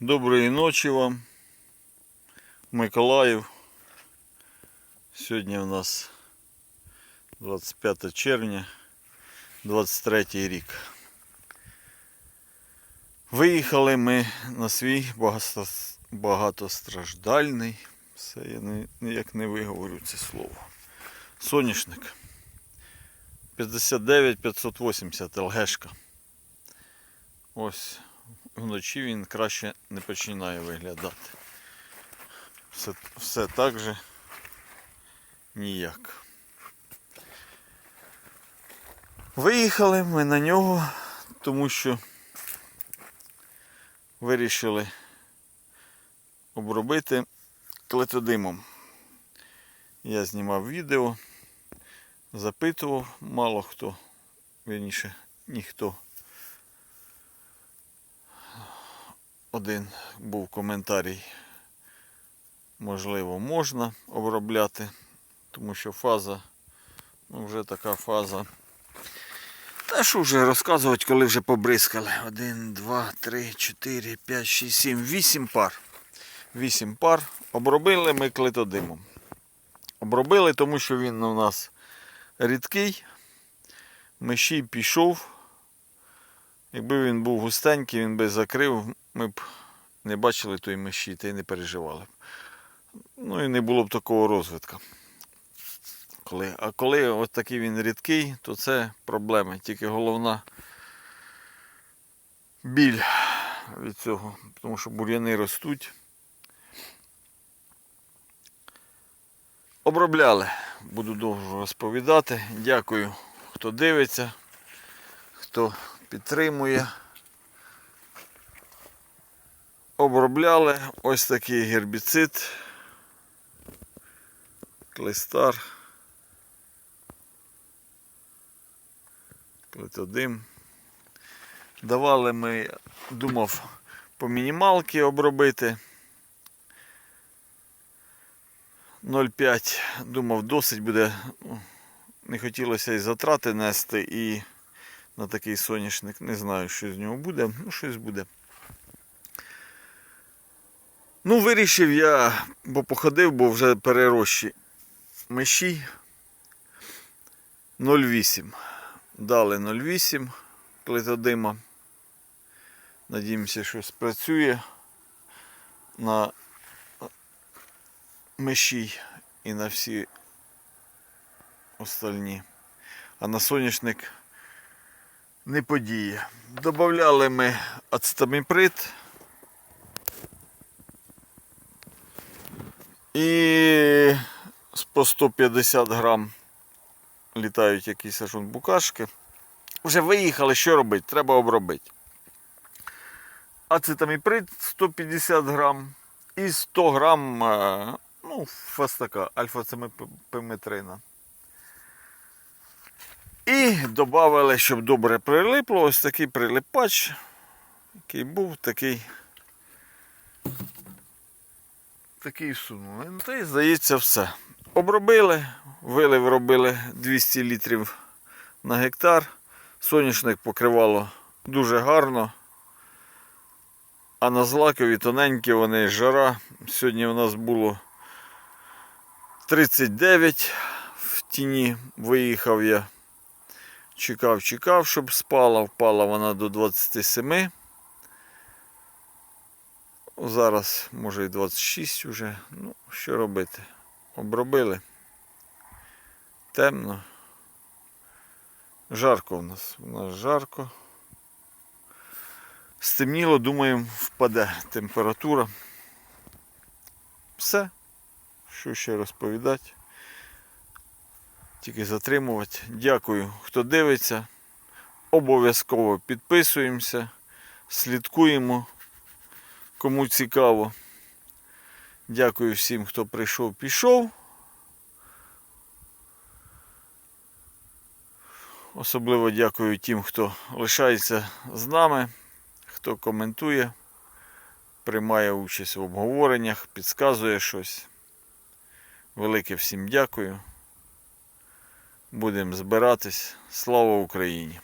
Доброї ночі вам, Миколаїв. Сьогодні у нас 25 червня, 23 рік. Виїхали ми на свій багатостраждальний, все я ніяк не виговорю це слово. Соняшник. 59 580 ЛГшка. Ось вночі він краще не починає виглядати. Все, все так же ніяк. Виїхали ми на нього, тому що вирішили обробити клетодимом. Я знімав відео, запитував, мало хто, вірніше, ніхто. Один був коментарій. Можливо, можна обробляти, тому що фаза, ну вже така фаза. Та що вже розказувати, коли вже побризкали. Один, два, три, чотири, п'ять, шість, сім, вісім пар. Вісім пар. Обробили ми клетодимом. Обробили, тому що він у нас рідкий. Мещій пішов. Якби він був густенький, він би закрив, ми б не бачили тої миші та й не переживали б. Ну і не було б такого розвитку. Коли, а коли от такий він рідкий, то це проблеми. Тільки головна біль від цього, тому що бур'яни ростуть. Обробляли, буду довго розповідати. Дякую, хто дивиться, хто підтримує. Обробляли ось такий гербіцид. Клестар. Клетодим. Давали ми, думав, по мінімалки обробити. 0,5 думав, досить буде. Не хотілося і затрати нести, і на такий соняшник. Не знаю, що з нього буде. Ну, щось буде. Ну, вирішив я, бо походив, бо вже перерощі миші 0,8. Дали 0,8 клетодима. Надіємося, що спрацює на миші і на всі остальні. А на соняшник не подіє. Добавляли ми ацетаміприд. І по 150 грам літають якісь аж букашки. Вже виїхали, що робити? Треба обробити. Ацетаміприд 150 грам і 100 грам е, ну, фастака, альфа-цимепиметрина. І додали, щоб добре прилипло, ось такий прилипач, який був такий. Такий сунули. Ну, Та й здається все. Обробили, вилив робили 200 літрів на гектар. Соняшник покривало дуже гарно. А на злакові тоненькі вони жара. Сьогодні у нас було 39 в тіні. Виїхав я. Чекав, чекав, щоб спала. Впала вона до 27. Зараз, може і 26 вже. Ну, що робити? Обробили. Темно. Жарко в нас. У нас жарко. Стемніло, думаємо, впаде температура. Все. Що ще розповідати? Тільки затримувати. Дякую, хто дивиться. Обов'язково підписуємося, слідкуємо кому цікаво. Дякую всім, хто прийшов, пішов. Особливо дякую тим, хто лишається з нами, хто коментує, приймає участь в обговореннях, підказує щось. Велике всім дякую. Будемо збиратись. Слава Україні!